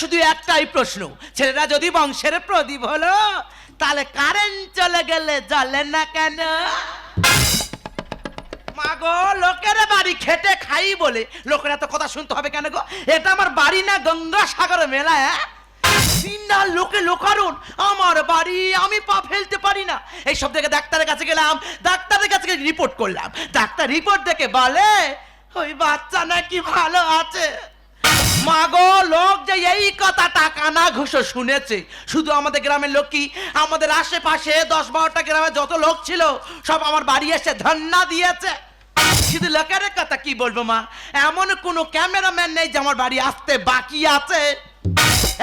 শুধু একটাই প্রশ্ন। ছেলেরা যদি বংশের প্রদীপ হলো, তাহলে কারেন্ট চলে গেলে জ্বলে না কেন? মাগো, লোকের বাড়ি খেটে খাই বলে। লোকের এত কথা শুনতে হবে কেন গো? এটা আমার বাড়ি না গঙ্গা সাগর মেলা না লোকে লোকারণ, আমার বাড়ি আমি পা ফেলতে পারি না। এই সব দেখে ডাক্তারের কাছে গেলাম, ডাক্তারের কাছে রিপোর্ট করলাম। ডাক্তার রিপোর্ট দেখে বলে, ওই বাচ্চা নাকি ভালো আছে? মাগো, লোক যে এই কথাটা কানা ঘুষো শুনেছে। শুধু আমাদের গ্রামের লোক কি? আমাদের আশেপাশে দশ বারোটা গ্রামে যত লোক ছিল, সব আমার বাড়ি এসে ধন্না দিয়েছে। শুধু লোকের কথা কি বলব, মা? এমন কোনো ক্যামেরাম্যান নেই যে আমার বাড়ি আসতে বাকি আছে।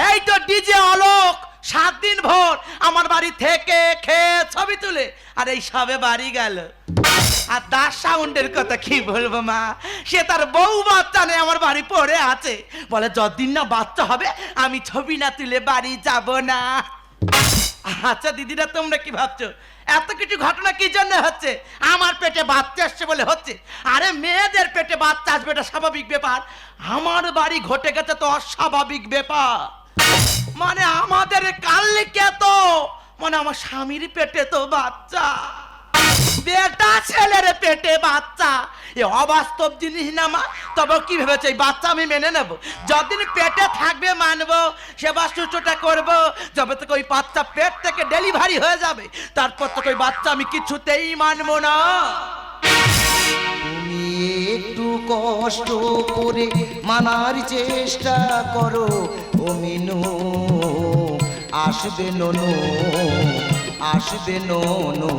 এই তো ডিজে অলোক সাত দিন ভোর আমার বাড়ি থেকে খেয়ে ছবি তুলে, আর এই সবে বাড়ি গেল। আর দাস সাউন্ডের কথা কি বলব মা? সে তার বউ বাচ্চা নেই আমার বাড়ি পড়ে আছে। বলে, যতদিন না বাচ্চা হবে, আমি ছবি না তুলে বাড়ি যাব না। আচ্ছা দিদিরা, তোমরা কি ভাবছ? এত কিছু ঘটনা কি জন্য হচ্ছে? আমার পেটে বাচ্চা আসছে বলে হচ্ছে? আরে, মেয়েদের পেটে বাচ্চা আসবে, এটা স্বাভাবিক ব্যাপার। আমার বাড়ি ঘটে গেছে তো অস্বাভাবিক ব্যাপার। মানে আমাদের কালকে তো? মানে আমার স্বামীর পেটে তো বাচ্চা। বেটা ছেলের পেটে বাচ্চা। এ অবাস্তব জিনিস না মা? তবে কি ভেবেছে, এই বাচ্চা আমি মেনে নেব? যতদিন পেটে থাকবে মানবো, সেবা শুশ্রূষা করব, যবে থেকে ওই বাচ্চা পেট থেকে ডেলিভারি হয়ে যাবে, তারপর থেকে ওই বাচ্চা আমি কিছুতেই মানবো না। তুমি একটু কষ্ট করে মানার চেষ্টা করো ও মিনু আসবে ননু আসবে ননু।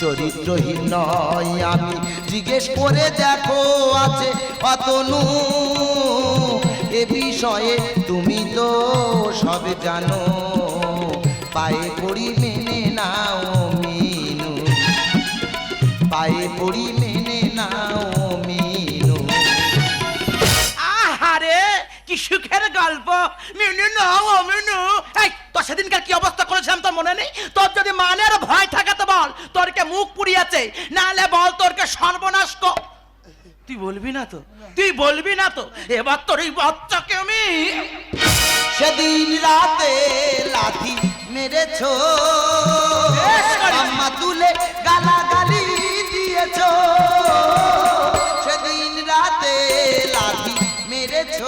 চরিত্রহীন নয় আমি জিজ্ঞেস করে দেখো আছে অতনু। এ বিষয়ে তুমি তো সব জানো। পায়ে পড়ি মেনে নাও মিনু। পায়ে পড়ি মেনে নাও মিনু। কি সুখের গল্প? মিনু না ও মিনু। এই তোর সেদিনকার কি অবস্থা করেছিলাম তোর মনে নেই? তোর যদি মানের ভয় থাকে তো বল তোরকে মুখ পুড়িয়েছে। নালে বল তোরকে সর্বনাশ কর। তুই বলবি না তো? তুই বলবি না তো? এবার তোর এই বাচ্চাকে আমি সেদিন রাতে লাথি মেরেছ। আম্মা তুলে গালাগালি দিয়েছ। সেদিন রাতে লাথি মেরেছ।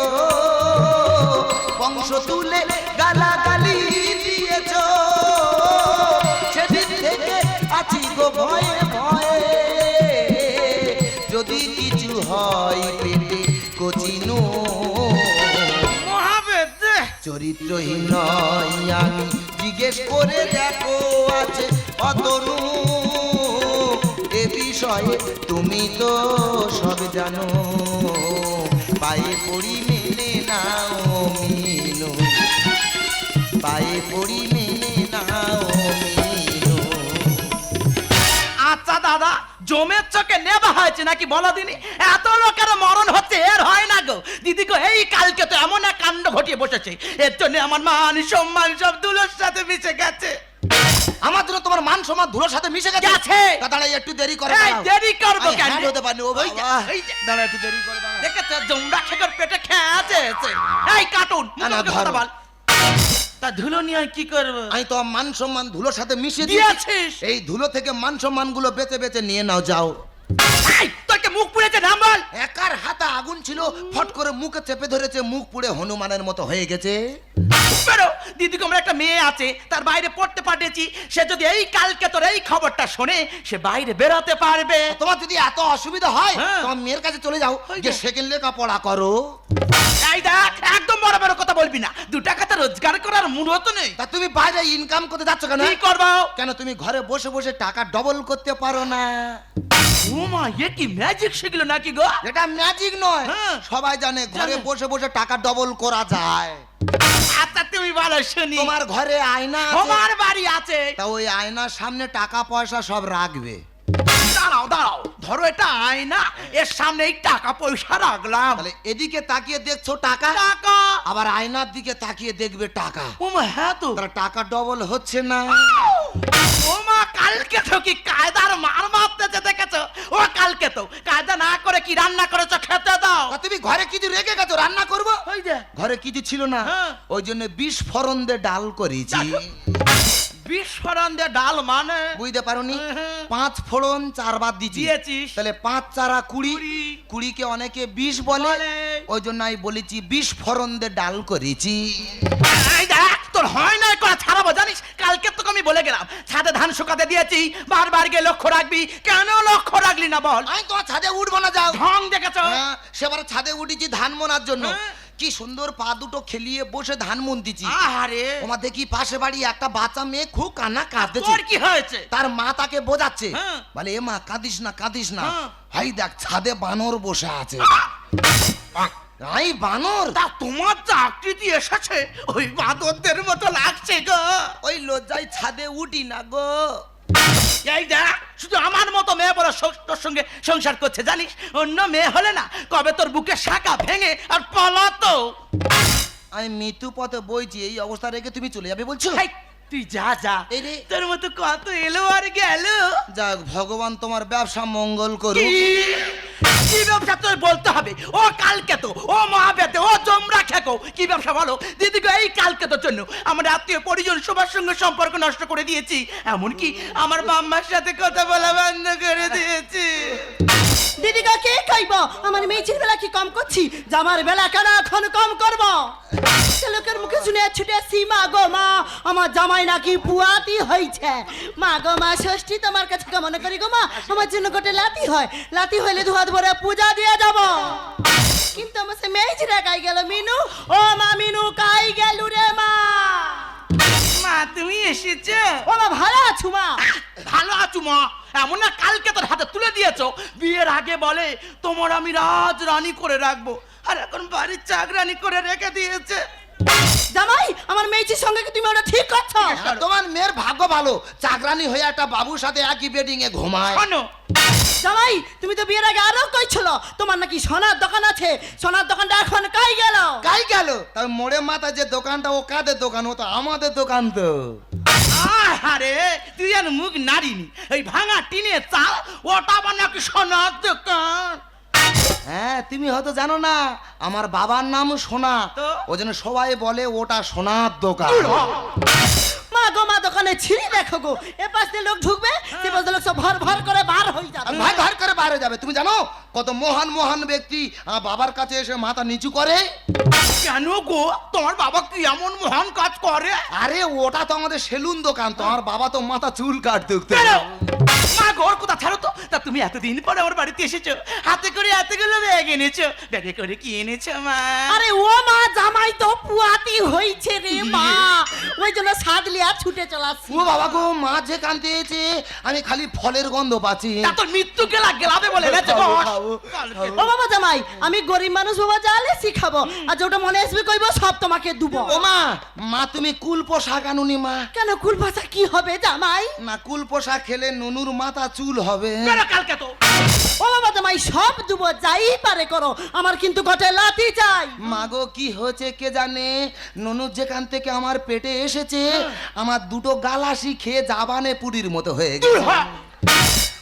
বংশ তুলে গালাগালি দিয়েছ। সেদিন থেকে আছি গো ভয়ে ভয়ে। যদি কিছু হয় পেটে কচিনো চরিত্রহীন নয় আমি। জিজ্ঞেস করে দেখো আছে অতনু এ বিষয়ে তুমি তো সব জানো। পায়ে পড়ি মেনে নাও পায়ে পড়ি মেনে নাও আচ্ছা দাদা জমের চোখে নেবা হয়েছে নাকি বলো দিনি? এত লোকের মরণ হচ্ছে এর হয় না গো। দিদি গো এই কালকে তো এমন এক কাণ্ড ঘটিয়ে বসেছে। এর জন্য আমার মান সম্মান সব দুলোর সাথে মিশে গেছে। আমার জন্য তোমার মান সম্মান ধুলোর সাথে মিশে গেছে? দাঁড়াই একটু দেরি করে এই, দেরি করব আমি কেন? হতে পারিনি ও। দাঁড়া একটু দেরি করে। দেখেছ খেকর পেটে খেয়ে আছে এই কার্টুন না, না, মুখে কথা বল। তা ধুলো নিয়ে কি করব? আমি তো মান সম্মান ধুলোর সাথে মিশিয়ে দিয়েছিস? এই ধুলো থেকে মান সম্মানগুলো বেঁচে বেঁচে নিয়ে নাও যাও। তোকে মুখ পুড়েছে নাম একার হাতে আগুন ছিল ফট করে মুখে চেপে ধরেছে মুখ পুড়ে হনুমানের মতো হয়ে গেছে। বেরো দিদি আমার একটা মেয়ে আছে তার বাইরে পড়তে পাঠিয়েছি সে যদি এই কালকে তোর এই খবরটা শোনে সে বাইরে বেরোতে পারবে। তোমার যদি এত অসুবিধা হয় হ্যাঁ। তোমার মেয়ের কাছে চলে যাও যে। সেকেন্ড লেখাপড়া করো। এই দেখ একদম বড় বড় কথা বলবি না। দু টাকা তো রোজগার করার মূলত নেই। তা তুমি বাইরে ইনকাম করতে যাচ্ছ কেন কি করব? কেন তুমি ঘরে বসে বসে টাকা ডবল করতে পারো না? উমা এ কি ম্যাজিক শিখলো নাকি গো? এটা ম্যাজিক নয়। হ্যাঁ। সবাই জানে ঘরে বসে বসে টাকা ডবল করা যায়। আচ্ছা তুমি বলো শুনি। তোমার ঘরে আয়না তোমার বাড়ি আছে? তা ওই আয়নার সামনে টাকা পয়সা সব রাখবে। দাঁড়াও দাঁড়াও ধরো এটা আয়না এর সামনে এই টাকা পয়সা রাখলাম। তাহলে এদিকে তাকিয়ে দেখছ টাকা? টাকা? আবার আয়নার দিকে তাকিয়ে দেখবে টাকা। উমা হ্যাঁ তো। তাহলে টাকা ডবল হচ্ছে না। ওমা কালকে তো কি কায়দার মার মারতেছে দেখেছ? ও কালকে তো কাজটা না করে কি রান্না করেছ খেতে দাও। তুমি ঘরে কিছু রেখে গেছো? রান্না করব? ওই যে। ঘরে কিছু ছিল না হ্যাঁ। ওই জন্য বিষ ফোড়ন দিয়ে ডাল করেছি। বিস্ফোরণ দিয়ে ডাল মানে? বুঝতে পারোনি? হ্যাঁ। পাঁচ ফোড়ন চারবার দিয়েছি। দিয়েছিস। তাহলে পাঁচ চারা কুড়ি। কুড়ি। কুড়িকে অনেকে বিষ বলে। বলে। ওই জন্য আমি বলেছি বিষ ফোড়ন দিয়ে ডাল করেছি। এই দেখ তোর হয় না করে ছাড়াবো জানিস? কালকে তোকে আমি বলে গেলাম ছাদে ধান শুকাতে দিয়েছি বারবার গিয়ে লক্ষ্য রাখবি। কেন লক্ষ্য রাখলি না বল? আমি তোমার ছাদে উঠবো না যাও। ঢং দেখেছ? হ্যাঁ, সেবারে ছাদে উঠেছি ধান মোনার জন্য। হ্যাঁ। কি সুন্দর পা দুটো খেলিয়ে বসে ধান মন দিচ্ছি আহারে। তোমার দেখি পাশে বাড়ি একটা বাচ্চা মেয়ে খুব কান্না কাঁদতেছে। তোর কি হয়েছে? তার মা তাকে বোঝাচ্ছে। হ্যাঁ। বলে এ মা কাঁদিস না কাঁদিস না। হাই দেখ ছাদে বানর বসে আছে। আই বানর। তা তোমার যা আকৃতি এসেছে ওই বাঁদরদের মতো লাগছে গো। ওই লজ্জায় ছাদে উঠি না গো। এই দেখ শুধু আমার মতো মেয়ে বড় তোর সঙ্গে সংসার করছে জানিস? অন্য মেয়ে হলে না কবে তোর বুকে শাখা ভেঙে আর পলাতো। আমি মৃত্যু পথে বইছি এই অবস্থা রেখে তুমি চলে যাবে বলছো? তুই যা যা। তোর মতো কত এলো আর গেল? যাক ভগবান তোমার ব্যবসা মঙ্গল করুক। কি? ব্যবসা তোর বলতে হবে? ও কালকে তো ও মহাবেতে খেকো কি ব্যবসা বলো? দিদি এই কালকে তোর জন্য আমার আত্মীয় পরিজন সবার সঙ্গে সম্পর্ক নষ্ট করে দিয়েছি। এমনকি আমার বাম্মার সাথে কথা বলা বন্ধ করে দিয়েছি। দিদিগা কে কইব? আমার মেয়েছির বেলা কি কম করছি? জামার বেলা কেন এখন কম করব? লোকের মুখে শুনে ছুটে আসছি মা গো, মা। আমার জামাই নাকি পুয়াতি হয়েছে মা গো, মা, ষষ্ঠী তোমার কাছে কামনা করি গো, মা? আমার জন্য গোটে লাতি হয়। লাতি হইলে ধোয়াত ভরে পূজা দিয়ে যাব। কিন্তু আমার সে মেয়েছিরা কাই গেল মিনু ও মা মিনু কাই গেল রে মা মা তুমি এসেছ ও মা ভালো আছো মা? ভালো আছো মা। এমন না কালকে তোর হাতে তুলে দিয়েছ। বিয়ের আগে বলে তোমার আমি রাজ রানী করে রাখব। আর এখন বাড়ির চাকরানি করে রেখে দিয়েছে। জামাই আমার মেয়েছির সঙ্গে কি তুমি ওটা ঠিক করছ? তোমার মেয়ের ভাগ্য ভালো। চাকরানি হয়ে একটা বাবুর সাথে একই বেডিং এ ঘুমায়। শোনো। জামাই তুমি তো বিয়ের আগে আরও কইছিল তোমার নাকি সোনার দোকান আছে সোনার দোকানটা এখন কাই গেল? কাই গেল? তাই মোড়ে মাথা যে দোকানটা ও কাদের দোকান? ও তো আমাদের দোকান তো। আরে তুই যেন মুখ নারিনি ওই ভাঙা টিনে চাল ওটা আবার নাকি সোনার দোকান। হ্যাঁ তুমি হয়তো জানো না আমার বাবার নাম সোনা? ওই জন্য সবাই বলে ওটা সোনার দোকান। মা গো মা দোকানে ছিঁড়ি দেখো গো। এ পাশ দিয়ে লোক ঢুকবে সে পাশ দিয়ে লোক সব ভর ভর করে বার হয়ে যাবে। ভাই ঘর করে বাইরে যাবে। তুমি জানো কত মহান মহান ব্যক্তি বাবার কাছে এসে মাথা নিচু করে। কেন গো? তোমার বাবা কি এমন মহান কাজ করে? আরে ওটা তো আমাদের সেলুন দোকান। তোমার বাবা তো মাথা চুল কাটতে বেরো। মা গো ওর ছাড়ো তো। তা তুমি এতদিন পরে আমার বাড়িতে এসেছ। হাতে করে এতগুলো ব্যাগ এনেছো। ব্যাগে করে কি এনেছো মা? আরে ও মা জামাই তো পুয়াতি হইছে রে মা। ওই জন্য সাদলি আর ছুটে চলাচ্ছি। ও বাবা গো মা যে কানতে এসে আমি খালি ফলের গন্ধ পাচ্ছি। তা তোর মৃত্যু গেলা গেলাবে বলে এনেছে খাব, বস। খাব, কালকে। ও বাবা জামাই আমি গরিব মানুষ বাবা জালে শিখাবো। আর যেটা মনে আসবে কইবো সব তোমাকে দুবো। ও মা মা তুমি কুল পোশাক আনুনি মা। কেন কুল ভাষা কি হবে জামাই? না কুল পোশাক খেলে নুনুর মাথা চুল হবে। বেরো কালকে তো? ও বাবা জামাই সব দুবো যাই পারে করো আমার কিন্তু গটে লাতি চাই। মাগো কি হয়েছে কে জানে? ননু যেখান থেকে আমার পেটে এসেছে আমার দুটো গালাসি খেয়ে জাবানে পুরীর মতো হয়ে গেছে।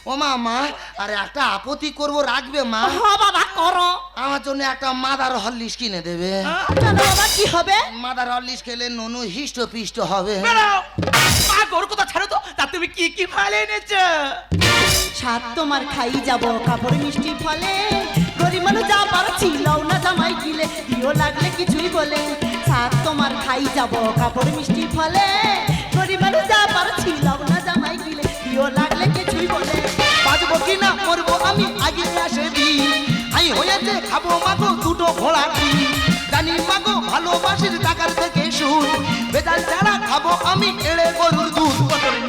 ও মা মা আরে একটা আপত্তি করব রাখবে মা? বাবা করো। আমার জন্য একটা মাদার হরলিক্স কিনে দেবে। কেন বাবা কি হবে? মাদার হরলিক্স খেলে ননু হিষ্ট পিষ্ট হবে। মা কথা ছাড়ো তো। তা তুমি কি কি ফল এনেছো? সাত তোমার খাই যাব কাপড় মিষ্টি ফলে। গরিব মানুষ যা পারছি লও না জামাই গিলে দিও লাগলে কিছুই বলে। সাত তোমার খাই যাব। কাপড় মিষ্টি ফলে গরিব মানুষ যা পারছি লও না জামাই গিলে দিও লাগলে কিছুই বলে। বাজবো কি না মরবো আমি আগে আসে দিন। আমি হয়েছে খাব মাগো দুটো ঘোড়া কি জানি মাগো ভালোবাসির টাকার থেকে সুর। বেজাল ছাড়া খাব আমি এড়ে গরুর দুধ।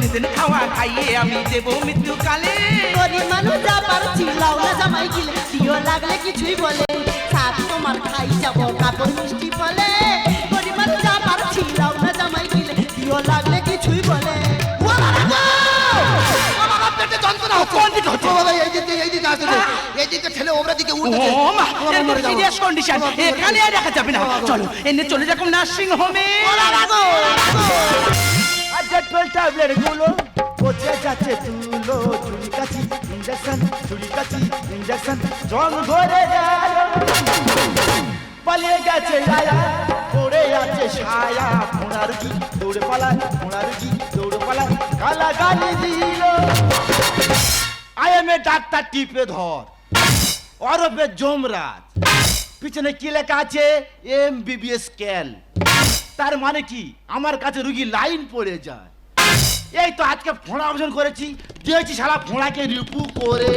নিদিন খাওয়া খাইয়ে আমি দেবো মৃত্যু কালে গরিব মানুষ যা পারছি না জামাই গিলে দিও লাগলে কিছুই বলে। সাত তোমার খাই যাব কাপড় মিষ্টি ফলে কোন দিকে হচ্ছে? বাবা, এই দিকে, এই দিকে আসতেছে। এই দিকে ঠেলে ওপরের দিকে ও মা ও বাবা, মরে যাব। সিরিয়াস কন্ডিশন ও এখানে আর রাখা যাবে না। চলো এনে চলে যাকম নার্সিং হোমে আর জটপল ট্যাবলেটগুলো কোথায় যাচ্ছে তুলো? চুল কাছি ইঞ্জেকশন ছুরি কাছি ইঞ্জেকশন জং ধরে গেল। পালিয়ে গেছে আয়া পড়ে আছে ছায়া। ঘোড়ার কি দৌড়ে পালায় ঘোড়ার কি দৌড়ে পালায় গালা গালি দিল। আইএমএ ডাক্তার টিপে ধর অরবে জমরাজ পিছনে কি লেখা আছে এম বিবিএস ক্যাল তার মানে কি আমার কাছে রুগী লাইন পড়ে যায় এই তো আজকে ফোঁড়া অপারেশন করেছি দিয়েছি সারা ফোঁড়াকে রিপু করে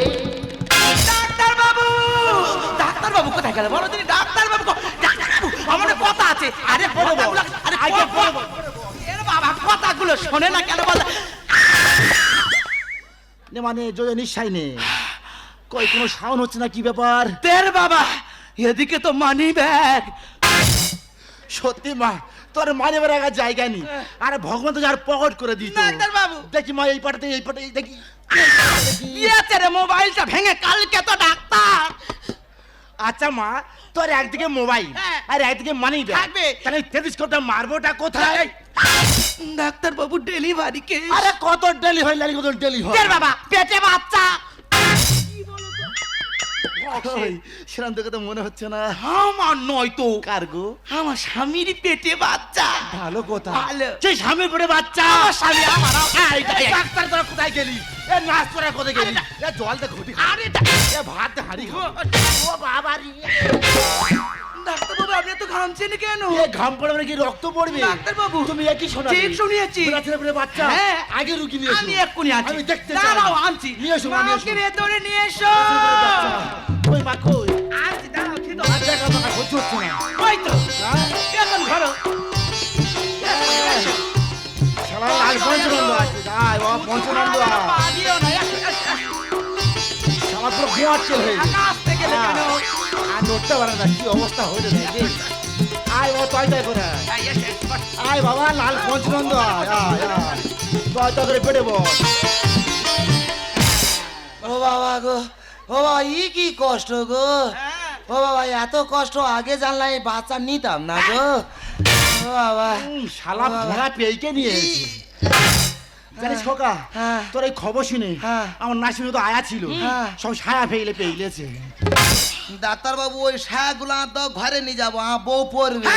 ডাক্তার বাবু ডাক্তার বাবু কোথায় গেল বলো তিনি ডাক্তার বাবু ডাক্তার বাবু আমার কথা আছে আরে কথাগুলো আরে আগে বাবা কথাগুলো শোনে না কেন বল নে মানে জোরে নিঃশ্বাস নে কই কোনো সাউন্ড হচ্ছে না কি ব্যাপার? তের বাবা এদিকে তো মানি ব্যাগ। সত্যি মা তোর মানে রাখার জায়গা নেই। আরে ভগবান তো যার পকট করে দিত। ডাক্তার বাবু। দেখি মা এই পাটাতে এই পাটে দেখি। রে মোবাইলটা ভেঙে কালকে তো ডাক্তার। আচ্ছা মা তোর একদিকে মোবাইল হ্যাঁ। আর একদিকে মানি থাকবে। তাহলে তেত্রিশ কোটা মারবোটা কোথায়? ডাক্তার বাবু ডেলিভারি কে আরে কত ডেলি হয় লালি কত ডেলি হয় তের বাবা পেটে বাচ্চা। ওই, দেখে তো মনে হচ্ছে না। আমার নয় তো। কার্গো আমার স্বামীর পেটে বাচ্চা। ভালো কথা। ভালো। সেই স্বামী পড়ে বাচ্চা। স্বামী আমার ডাক্তার তোরা কোথায় গেলি? এ নাচ তোরা কোথায় গেলি? এ জল দে ঘটি আরে এ ভাত হাঁড়ি। ও বাবা রে ডাক্তার বাবু আপনি তো ঘামছেন কেন? এ ঘাম পড়ে মানে কি রক্ত পড়বে? ডাক্তারবাবু, তুমি একই শোনা ঠিক শুনিয়েছি। ছেলে পড়ে বাচ্চা? হ্যাঁ। আগে রুগী নিয়ে এসো। আমি এক্ষুনি আছি। আমি দেখতে চাই দাঁড়াও আনছি। নিয়ে এসো নিয়ে এসো। মাকে ভেতরে নিয়ে এসো। কই মা কই? আনছি দাঁড়াও খেতে আর দেখা মাথা সহ্য হচ্ছে না। ওই তো। এখন ঘরো শালা পঞ্চনন্দ আছে। বাবা পঞ্চনন্দ। না। শালা পুরো হয়ে গেছে একা আসতে কেন আর নড়তে পারে না কি অবস্থা হয়ে যায় আয় ও তয় তয় করে আয়। বাবা লাল পঞ্চনন্দ আয় আয় তয় তয় করে পেটে বল ও বাবা গো ও বাবা ই কি কষ্ট গো। হ্যাঁ। ও বাবা এত কষ্ট আগে জানলে এই বাচ্চা নিতাম না গো। ও বাবা। শালা ভোড়া পেয়েকে নিয়ে জানিস খোকা? হ্যাঁ। তোর এই খবর শুনে হ্যাঁ। আমার নাসির তো আয়া ছিল। হ্যাঁ। সব ছায়া ফেলে পেইলেছে ডাক্তারবাবু ওই সায়াগুলো তো ঘরে নিয়ে যাব বউ পড়বে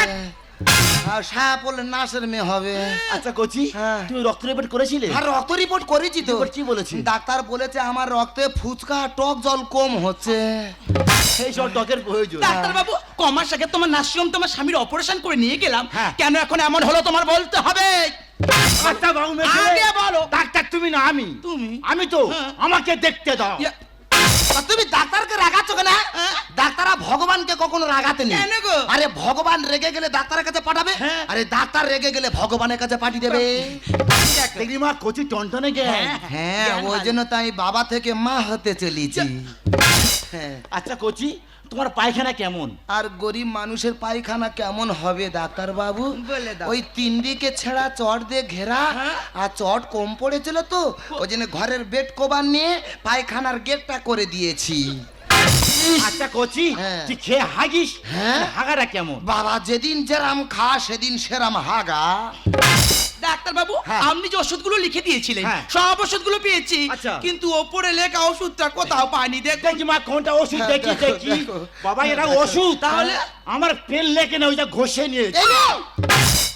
আর সায়া পড়লে নাচের মেয়ে হবে। আচ্ছা কচি হ্যাঁ। তুমি রক্ত রিপোর্ট করেছিলে? আর রক্ত রিপোর্ট করেছি তো। কি বলেছে? ডাক্তার বলেছে আমার রক্তে ফুচকা টক জল কম হচ্ছে। সেই সব টকের প্রয়োজন। ডাক্তার বাবু কমাস আগে তোমার নার্সিংহোম তোমার স্বামীর অপারেশন করে নিয়ে গেলাম। হ্যাঁ। কেন এখন এমন হলো তোমার বলতে হবে? আচ্ছা বাবু আগে বলো। ডাক্তার তুমি না আমি। তুমি? আমি তো হ্যাঁ। আমাকে দেখতে দাও। তুমি ডাক্তারকে রাগাচ্ছ কেন হ্যাঁ? ভগবানকে কখনো রাগাতে নেই। আরে ভগবান রেগে গেলে ডাক্তারের কাছে পাঠাবে? হ্যাঁ। আরে ডাক্তার রেগে গেলে ভগবানের কাছে পাঠিয়ে দেবে। মা কচি টনটনে গে হ্যাঁ ওই জন্য তাই বাবা থেকে মা হতে চলেছি। হ্যাঁ। আচ্ছা কচি তোমার পায়খানা কেমন আর গরিব মানুষের পায়খানা কেমন হবে ডাক্তার বাবু বলে দাও। ওই তিন দিকে ছেঁড়া চট দিয়ে ঘেরা হ্যাঁ। আর চট কম পড়েছিল তো ওই জন্য ঘরের বেড কভার নিয়ে পায়খানার গেটটা করে দিয়েছি আচ্ছা কচি হ্যাঁ। তুই খেয়ে হাগিস হ্যাঁ। হাগাটা কেমন বাবা যেদিন যেরাম খা সেদিন সেরাম হাগা ডাক্তার বাবু হ্যাঁ। আপনি যে ওষুধগুলো লিখে দিয়েছিলেন হ্যাঁ। সব ওষুধগুলো পেয়েছি আচ্ছা। কিন্তু ওপরে লেখা ওষুধটা কোথাও পাইনি দেখ দেখি মা কোনটা ওষুধ হ্যাঁ, দেখি। দেখি বাবা এটা ওষুধ। তাহলে? আমার পেন লেখে না ওইটা ঘষে নিয়েছে।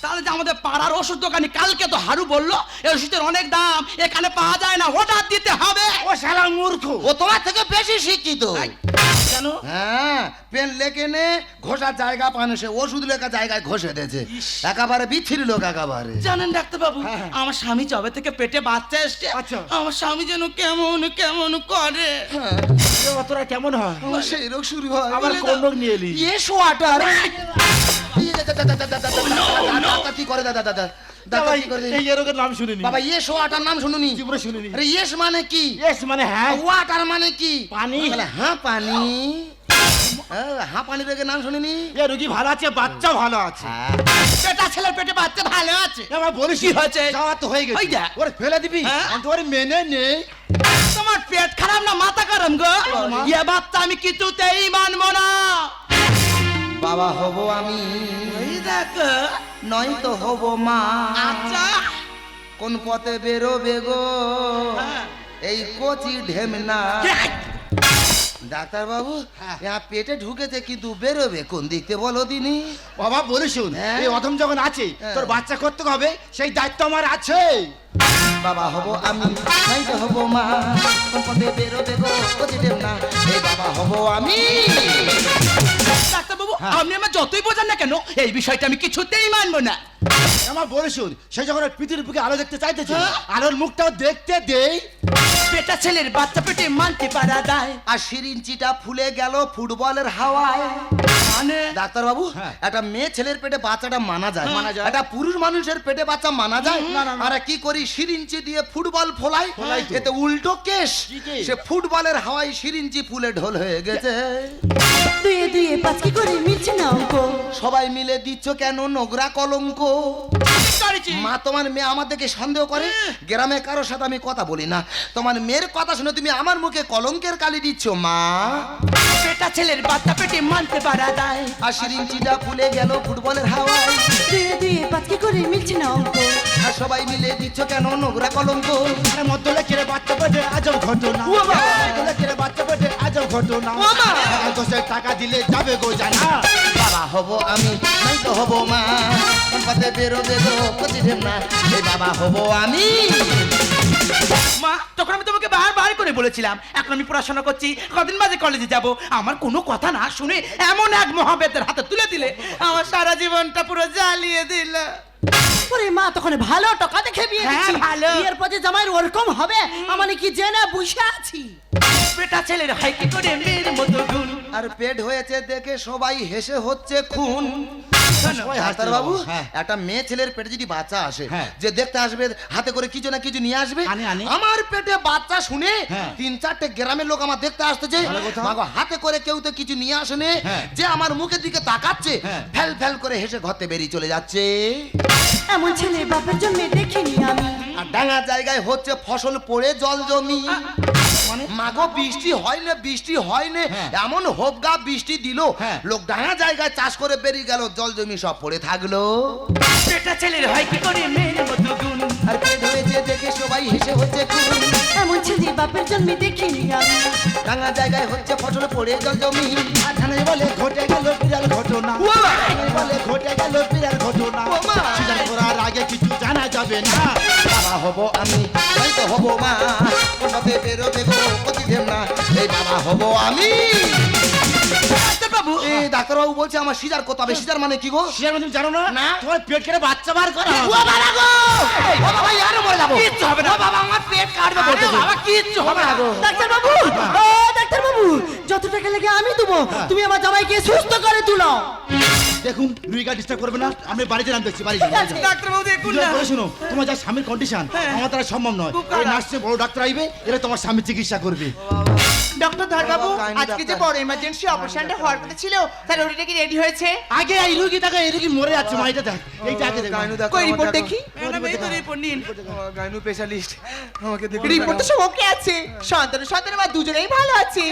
তাহলে যে আমাদের পাড়ার ওষুধ দোকানি কালকে তো হারু বলল এই ওষুধের অনেক দাম এখানে পাওয়া যায় না অর্ডার দিতে হবে। ও শালা মূর্খ। ও তোমার থেকে বেশি শিক্ষিত। কেন? হ্যাঁ পেন লেখে নে ঘষার জায়গা পানে সে ওষুধ লেখা জায়গায় ঘষে দিয়েছে। একেবারে বিচ্ছিরি লোক একেবারে। জানেন বাবু হ্যাঁ। আমার স্বামী জবে থেকে পেটে বাচ্চা এসছে আচ্ছা। আমার স্বামী যেন কেমন কেমন করে হ্যাঁ, অতটা কেমন হয় সেই রোগ শুরু হয় বলে কোন রোগ নিয়ে এলি ওয়াটার দাদা কি করে দাদা দাদা এই রোগের নাম শুনিনি বাবা ইয়েস ওয়াটার নাম শুনুনি জীবনে শুনিনি আরে ইয়েস মানে কি এস মানে হ্যাঁ ওয়াটার মানে কি পানি। হ্যাঁ পানি হ্যাঁ, হ্যাঁ পানি রেখে নাম শুনিনি? এ রোগী ভালো আছে বাচ্চা ভালো আছে। পেটা ছেলের পেটে বাচ্চা ভালো আছে। আমার বলিস কি হয়েছে? যাওয়া তো হয়ে ওই গেছে ওরে ফেলে দিবি? হ্যাঁ? আমি তো ওরে মেনে নেই। তোমার পেট খারাপ না মাথা গরম গো? এ বাচ্চা আমি কিছুতেই মানবো না। বাবা হব আমি। দেখো নয় তো হব মা। আচ্ছা। কোন পথে বেরোবে গো? হ্যাঁ। এই কচি ঢেমনা। ডাক্তার বাবু পেটে ঢুকেছে কিন্তু বেরোবে। কোন দিকতে বলো দিনি? বাবা বলে শুন হ্যাঁ? এই অধম যখন আছে হ্যাঁ। তোর বাচ্চা করতে হবে সেই দায়িত্ব আমার আছে। বাবা হব আমি নাই তো হব মা। পদে বেরোবে গো ঢেমনা এই বাবা হব আমি। ডাক্তারবাবু আপনি আমার যতই বোঝান না কেন এই বিষয়টা আমি কিছুতেই মানবো না। আমার বলে শুন সে যখন পৃথিবীর বুকে আলো দেখতে চাইতেছে হ্যাঁ? আলোর মুখটাও দেখতে দেই। পেটা ছেলের বাচ্চা পেটে মানতে পারা যায়। আর সিরিঞ্চিটা ফুলে গেল ফুটবলের হাওয়ায়। মানে? ডাক্তার বাবু হ্যাঁ। একটা মেয়ে ছেলের পেটে বাচ্চাটা মানা যায়। মানা যায়। একটা পুরুষ মানুষের পেটে বাচ্চা মানা যায়। আর কি করি সিরিঞ্চি দিয়ে ফুটবল ফোলাই। এতে উল্টো কেস সে ফুটবলের হাওয়ায় সিরিঞ্চি ফুলে ঢোল হয়ে গেছে। দুয়ে দুয়ে পাঁচ কি করে? মিলছে না অঙ্ক? সবাই মিলে দিচ্ছ কেন? নোংরা কলঙ্ক। মা তোমার মেয়ে আমাদেরকে সন্দেহ করে? গ্রামে কারোর সাথে আমি কথা বলি না। তোমার মেয়ের কথা শুনে তুমি আমার মুখে কলঙ্কের কালি দিচ্ছ মা। পেটা ছেলের বাচ্চা পেটে মানতে পারা যায়। আর সিরিঞ্চিটা ফুলে গেল ফুটবলের হাওয়ায়। দুয়ে দুয়ে পাঁচ কি করে? মিলছে না অঙ্ক। আর সবাই মিলে দিচ্ছ কেন? নোংরা কলঙ্ক। আরে মধ্য লেখের বাচ্চা পেটে আজব ঘটনা। লেখের বাচ্চা পেটে আজব ঘটনা ও বাবা! এক দশের টাকা দিলে যাবে গো জানা। বাবা হব আমি নাই তো হব মা। পথে বেরোবে গো প্রতি না এই বাবা হব আমি। মা তখন আমি তোমাকে বারবার করে বলেছিলাম এখন আমি পড়াশোনা করছি কদিন বাজে কলেজে যাব। আমার কোনো কথা না শুনে এমন এক মহাবেদের হাতে তুলে দিলে আমার সারা জীবনটা পুরো জ্বালিয়ে দিল। ওরে মা তখন ভালো টাকা দেখে বিয়ে হ্যাঁ, দিচ্ছি ভালো। বিয়ের পথে জামাইয়ের ওরকম হবে আমার কি জেনে বুঝে আছি। পেটা ছেলের হয় কি করে মেয়ের মতো গুণ আর পেট হয়েছে দেখে সবাই হেসে হচ্ছে খুন বাবু হ্যাঁ। একটা মেয়ে ছেলের পেটে যদি বাচ্চা আসে হ্যাঁ। যে দেখতে আসবে হাতে করে কিছু না কিছু নিয়ে আসবে আনে, আনে। আমার পেটে বাচ্চা শুনে হ্যাঁ। তিন চারটে গ্রামের লোক আমার দেখতে আসতেছে হাতে করে কেউ তো কিছু নিয়ে আসেনি। যে আমার মুখের দিকে তাকাচ্ছে। ফেল ফেল করে হেসে ঘরতে বেরিয়ে চলে যাচ্ছে এমন ছেলে বাপের জন্য দেখিনি আমি আর ডাঙা জায়গায় হচ্ছে ফসল পড়ে জল জমি মানে? মাগো বৃষ্টি হয় না বৃষ্টি হয় না হ্যাঁ। এমন হোপগা বৃষ্টি দিল। হ্যাঁ। লোক ডাঙা জায়গায় চাষ করে বেরিয়ে গেল জল জমি সব পড়ে থাকল। ছেলের হয় কি করে মেয়ের মতো গুণ আর পেট হয়েছে দেখে সবাই হেসে হচ্ছে খুন। এমন ছেলে বাপের দেখিনি আমি। ডাঙা জায়গায় হচ্ছে ফসল পড়ে জল জমি। এখানে বলে ঘটে গেল বিরাল ঘটনা। বলে ঘটে গেল বিরাল ঘটনা। করার আগে কিছু জানা যাবে না। বাবা হব আমি হয়তো হব মা। কোনতে বেরোবে গো প্রতিদিন না এই বাবা হব আমি। ডাক্তারবাবু এই ডাক্তারবাবু বলছে আমার সিজার হবে সিজার মানে কি গো? সিজার মানে জানো না? না। তোমার পেট কেটে বাচ্চা বার করা ও বাবা গো! ও বাবা ইয়ারে মরে যাব। কিচ্ছু হবে না। ও বাবা আমার পেট কাটবে আরে বাবা কিচ্ছু হবে না। গো। ডাক্তার বাবু। ও ডাক্তার বাবু যত টাকা লাগে আমি দেবো। তুমি আমার জামাইকে সুস্থ করে তুলো। দেখুন রুইকা ডিস্টার্ব করবে না আমি বাড়িতে নাম দেখছি বাড়ি ডাক্তার আছে। দেখুন না বলে শুনো তোমার যা স্বামীর কন্ডিশন হ্যাঁ। আমার দ্বারা সম্ভব নয় এই। নার্সে বড় ডাক্তার আইবে এরা তোমার স্বামীর চিকিৎসা করবে ডক্টর ধরবাবু আজকে যে বড় ইমার্জেন্সি অপারেশনটা হওয়ার কথা ছিল তার ওটা কি রেডি হয়েছে? আগে এই রুগী তাকে এই রুগী মরে যাচ্ছে মা এটা দেখ। এইটা আগে দেখ। মা। দেখো, কই রিপোর্ট দেখি? ম্যাডাম এই তো রিপোর্ট নিন। আমার গাইনু স্পেশালিস্ট আমাকে দেখুন। রিপোর্ট তো সব ওকে আছে। সন্তান সন্তান বা দুজনেই ভালো আছে।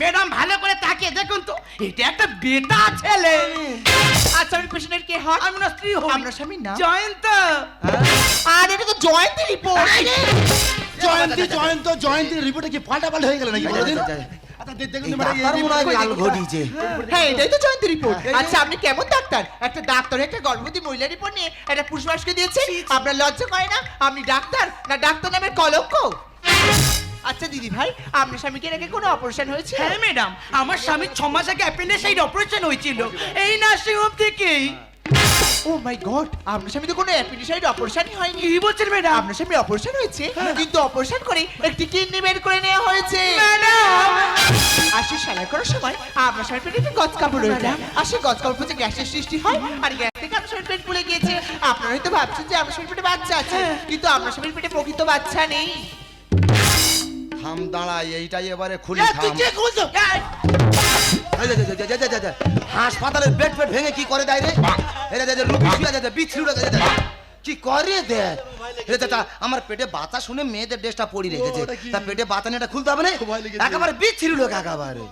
ম্যাডাম ভালো করে তাকিয়ে দেখুন তো এটা একটা বেটা ছেলে। আচ্ছা আমি পেশেন্টের কে হন আমি না স্ত্রী হই। আপনার স্বামীর নাম? জয়ন্ত। আর এটা তো জয়ন্তী রিপোর্ট জয়ন্তী জয়ন্ত জয়ন্তী রিপোর্টে কি পাল্টা পাল্টা হয়ে গেল নাকি বলদিন আচ্ছা, আচ্ছা। আচ্ছা। হয় হ্যাঁ এটাই তো জয়ন্তী রিপোর্ট আচ্ছা আপনি কেমন ডাক্তার? একটা ডাক্তার একটা গর্ভবতী মহিলা রিপোর্ট নিয়ে একটা মানুষকে দিয়েছে? আপনার লজ্জা করে না? আপনি ডাক্তার না ডাক্তার নামের কলঙ্ক? আচ্ছা দিদি ভাই আপনার স্বামীকে নাকি কোনো অপারেশন হয়েছে হ্যাঁ ম্যাডাম আমার স্বামীর ছ মাস আগে অ্যাপেন্ডিসাইড অপারেশন হয়েছিল। এই নার্সিং হোম থেকেই। ও মাই গড আপনার স্বামী তো কোনো অ্যাপেন্ডিসাইড অপারেশনই হয়নি। কি বলছেন ম্যাডাম? আপনার স্বামী অপারেশন হয়েছে কিন্তু অপারেশন করে একটি কিডনি বের করে নেওয়া হয়েছে। ম্যাডাম! আর সে সেলাই করার সময় আপনার স্বামীর পেটে একটি গজ কাপড় রয়েছে আর সেই গজ কাপড় থেকে গ্যাসের সৃষ্টি হয় আর গ্যাস থেকে আপনার স্বামীর পেট ফুলে গিয়েছে। আপনারা হয়তো ভাবছেন যে আপনার স্বামীর পেটে বাচ্চা আছে কিন্তু আপনার স্বামীর পেটে প্রকৃত বাচ্চা নেই। থাম দাঁড়া এইটাই এবারে খুলি তুই থাম। হাসপাতালের বেড ফেড ভেঙে কি করে দেয় রে? এটা যে রুগী শুয়ে যাচ্ছে বিচ্ছিরি উড়ে কি করে দে? এটা দাদা আমার পেটে বাতা শুনে মেয়েদের ড্রেসটা পড়ি রেখেছে। তা পেটে বাতা নিয়ে এটা খুলতে হবে না। একেবারে বিচ্ছিরি লোক একেবারে।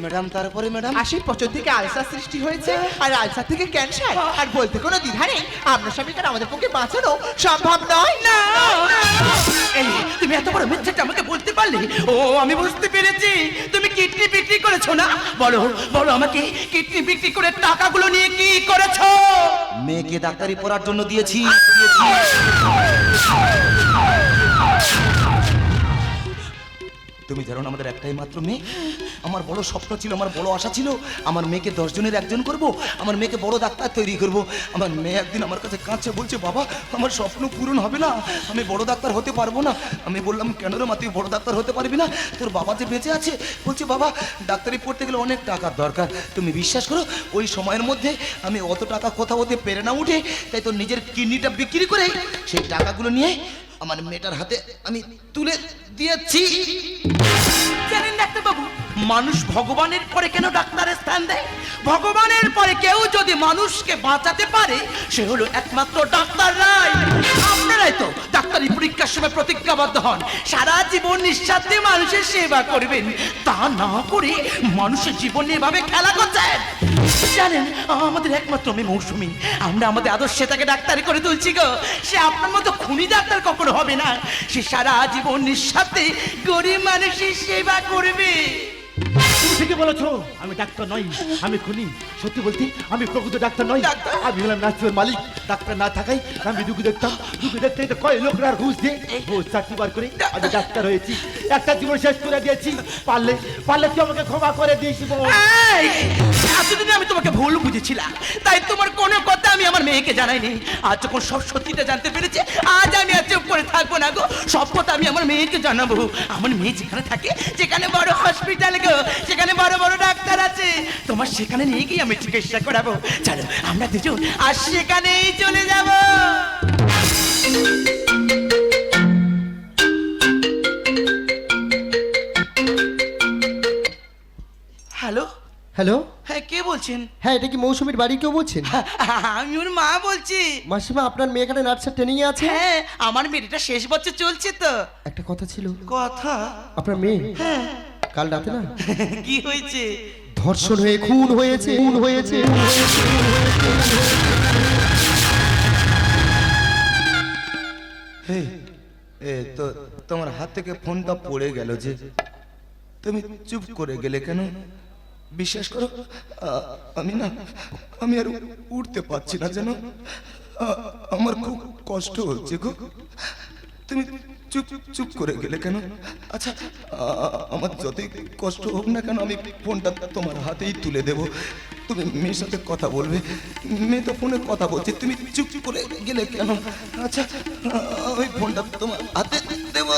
ম্যাডাম তারপরে ম্যাডাম? সেই পচন থেকে আলসার সৃষ্টি হয়েছে আর আলসার থেকে ক্যান্সার আর বলতে কোনো দ্বিধা নেই আপনার স্বামীকে আমাদের পক্ষে বাঁচানো সম্ভব নয়। না। এই তুমি এত বড় মিথ্যাটা আমাকে বলতে পারলে? ও আমি বুঝতে পেরেছি। তুমি কিডনি বিক্রি করেছ না? বলো বলো আমাকে কিডনি বিক্রি করে টাকাগুলো নিয়ে কি করেছ? মেয়েকে ডাক্তারি পড়ার জন্য দিয়েছি দিয়েছি। তুমি জানো আমাদের একটাই মাত্র মেয়ে। আমার বড় স্বপ্ন ছিল, আমার বড় আশা ছিল, আমার মেয়েকে দশজনের একজন করব, আমার মেয়েকে বড় ডাক্তার তৈরি করব। আমার মেয়ে একদিন আমার কাছে কাঁদছে, বলছে, বাবা, আমার স্বপ্ন পূরণ হবে না, আমি বড় ডাক্তার হতে পারব না। আমি বললাম, কেন রে মা, তুই বড় ডাক্তার হতে পারবি না? তোর বাবা যে বেঁচে আছে, বলছে, বাবা, ডাক্তারি পড়তে গেলে অনেক টাকার দরকার। তুমি বিশ্বাস করো, ওই সময়ের মধ্যে আমি অত টাকা কোথাও হতে পেরে না উঠে, তাই তোর নিজের কিডনিটা বিক্রি করে সেই টাকাগুলো নিয়ে আমার মেয়েটার হাতে আমি তুলে দিয়েছি। জানেন ডাক্তারবাবু মানুষ ভগবানের পরে কেন ডাক্তারের স্থান দেয়? ভগবানের পরে কেউ যদি মানুষকে বাঁচাতে পারে, সে হলো একমাত্র ডাক্তাররাই আপনারাই তো ডাক্তারি পরীক্ষার সময় প্রতিজ্ঞাবদ্ধ হন। সারা জীবন নিঃস্বার্থে মানুষের সেবা করবেন। তা না করে মানুষের জীবন এভাবে খেলা করছেন। জানেন, আমাদের একমাত্র মেয়ে মৌসুমি। আমরা আমাদের আদর্শে তাকে ডাক্তারি করে তুলছি গো। সে আপনার মতো খুনি ডাক্তার কখনো হবে না। সে সারা জীবন নিঃস্বার্থে গরিব মানুষের সেবা করবে। তুমি ঠিকই বলেছ আমি ডাক্তার নই আমি খুনি। সত্যি বলতে আমি প্রকৃত ডাক্তার নই। আমি হলাম নাচের মালিক ডাক্তার না থাকাই আমি রুগী দেখতাম। রুগী দেখতে তো কয় লোকরা ঘুষ দিয়ে ঘুষ চাকরি বার করে আমি ডাক্তার হয়েছি। একটা জীবন শেষ করে দিয়েছি। পারলে পারলে তুই আমাকে ক্ষমা করে দিয়েছি এতদিন আমি তোমাকে ভুল বুঝেছিলাম। তাই তোমার কোনো কথা আমি আমার মেয়েকে জানাইনি। আজ যখন সব সত্যিটা জানতে পেরেছে আজ আমি আর চুপ করে থাকব না গো। সব কথা আমি আমার মেয়েকে জানাব। আমার মেয়ে যেখানে থাকে যেখানে বড় হসপিটাল গো সেখানে বড় বড় ডাক্তার আছে। তোমার সেখানে নিয়ে গিয়ে আমি চিকিৎসা করাবো। চলো আমরা দুজন আর সেখানেই চলে যাব। হ্যালো? হ্যালো? হ্যাঁ কে বলছেন? হ্যাঁ এটা কি মৌসুমীর বাড়ি কেউ বলছেন? আমি ওর মা বলছি। মাসিমা আপনার মেয়ে এখানে নার্সের ট্রেনিং এ আছে? হ্যাঁ আমার মেয়েটা শেষ বছর চলছে তো। একটা কথা ছিল। কথা? আপনার মেয়ে? কাল রাতে না? কি হয়েছে? ধর্ষণ হয়ে খুন হয়েছে খুন হয়েছে এ তো তোমার হাত থেকে ফোনটা পড়ে গেল যে তুমি চুপ করে গেলে কেন? বিশ্বাস করো আমি না আমি আর উঠতে পারছি না যেন। আমার খুব কষ্ট হচ্ছে গো। তুমি চুপ চুপ করে গেলে কেন? আচ্ছা আমার যতই কষ্ট হোক না কেন, আমি ফোনটা তোমার হাতেই তুলে দেব। তুমি মেয়ের সাথে কথা বলবে, মেয়ে তো ফোনে কথা বলছে, তুমি চুপ করে গেলে কেন? আচ্ছা আ- ওই ফোনটা তোমার হাতে দেব।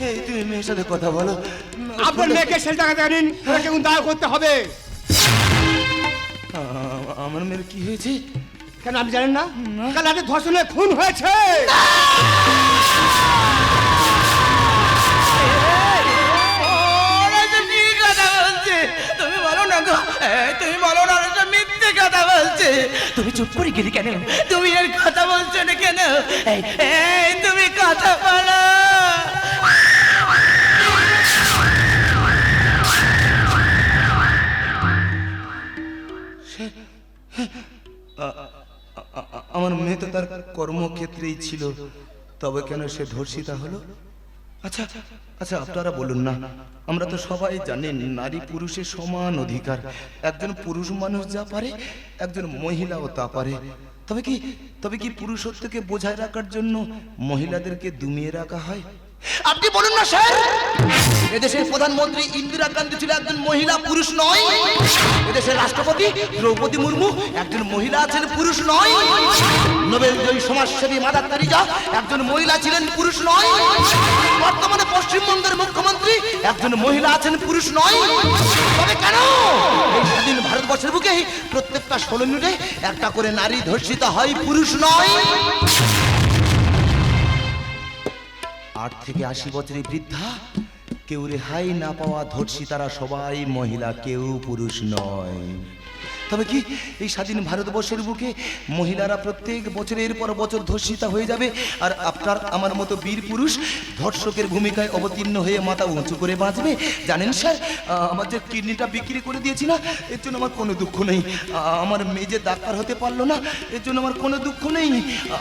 এই তুমি মেয়ের সাথে কথা বলো। আপনার মেয়েকে সেই থেকে নিন দায় করতে হবে। আমার মেয়ের কি হয়েছে? কেন আপনি জানেন না? কাল রাতে ধর্ষণে খুন হয়েছে। তুমি বলো না তুমি বলো না মিথ্যে কথা বলছে। তুমি চুপ করে গেলি কেন? তুমি এর কথা বলছো না কেন? এই, এই তুমি কথা বলো। আমার মেয়ে তো তার কর্মক্ষেত্রেই ছিল, তবে কেন সে ধর্ষিতা হলো? আচ্ছা আচ্ছা আপনারা বলুন না, আমরা তো সবাই জানি নারী পুরুষের সমান অধিকার। একজন পুরুষ মানুষ যা পারে, একজন মহিলাও তা পারে। তবে কি তবে কি পুরুষত্বকে বোঝায় রাখার জন্য মহিলাদেরকে দুমিয়ে রাখা হয়? আপনি বলুন না, স্যার। এদেশের প্রধানমন্ত্রী ইন্দিরা গান্ধী ছিল একজন মহিলা, পুরুষ নয়। এদেশের রাষ্ট্রপতি দ্রৌপদী মুর্মু একজন মহিলা আছেন, পুরুষ নয়। নোবেল জয়ী সমাজসেবী মাদার তেরিজা একজন মহিলা ছিলেন, পুরুষ নয়। বর্তমানে পশ্চিমবঙ্গের মুখ্যমন্ত্রী একজন মহিলা আছেন, পুরুষ নয়। তবে কেন? এই স্বাধীন ভারতবর্ষের বুকে প্রত্যেকটা ষোলো মিনিটে একটা করে নারী ধর্ষিত হয়, পুরুষ নয়। আট থেকে আশি বছরের বৃদ্ধা, কেউ রেহাই না পাওয়া ধর্ষিতারা সবাই মহিলা, কেউ পুরুষ নয়। তবে কি এই স্বাধীন ভারতবর্ষের বুকে মহিলারা প্রত্যেক বছরের পর বছর ধর্ষিতা হয়ে যাবে? আর আপনার আমার মতো বীর পুরুষ ধর্ষকের ভূমিকায় অবতীর্ণ হয়ে মাথা উঁচু করে বাঁচবে? জানেন স্যার আমার যে কিডনিটা বিক্রি করে দিয়েছি না, এর জন্য আমার কোনো দুঃখ নেই। আমার যে ডাক্তার হতে পারল না, এর জন্য আমার কোনো দুঃখ নেই।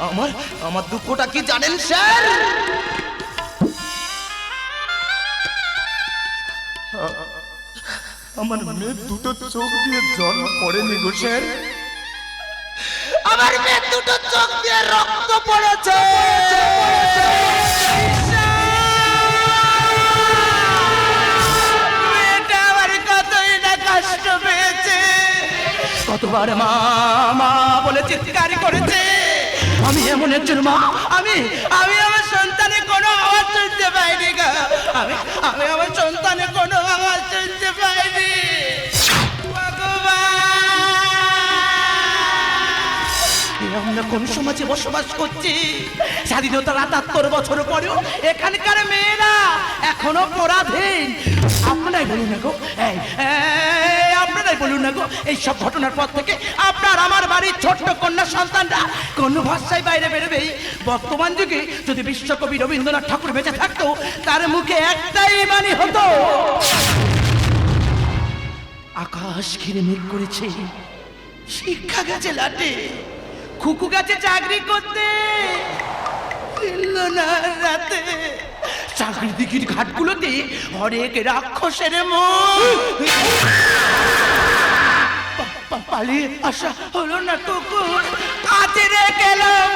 আমার আমার দুঃখটা কি জানেন স্যার? আমার মেয়ে দুটো চোখ দিয়ে জল পড়েনি গো স্যার। আমার মেয়ে দুটো চোখ দিয়ে রক্ত পড়েছে। কতবার মা মা বলে চিৎকার করেছে। আমি এমন একজন মা, আমি আমি আমি আমি আমার সন্তানের কোনো আওয়াজ শুনতে পাইনি। আমরা কোন সমাজে বসবাস করছি, স্বাধীনতার আটাত্তর বছর পরেও এখানকার মেয়েরা এখনও পরাধীন। আপনারাই বলুন না গো। আপনারাই বলুন না গো, এই সব ঘটনার পর থেকে আপনার আমার বাড়ির ছোট্ট কন্যা সন্তানরা কোন ভাষায় বাইরে বেরোবেই বর্তমান যুগে যদি বিশ্বকবি রবীন্দ্রনাথ ঠাকুর বেঁচে থাকতো, তার মুখে একটাই বাণী হতো, আকাশ ঘিরে মেঘ করেছে, শিক্ষা গেছে লাটে, খুকু গেছে চাকরি করতে ফিরলো না রাতে। চাকরির দিঘির ঘাটগুলোতে হরেক রাক্ষসের পালিয়ে আসা হলো না আজ রে গেলাম